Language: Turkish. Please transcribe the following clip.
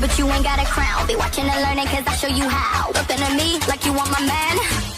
but you ain't got a crown. Be watching and learning, cause I show you how. Looking at me like you want my man.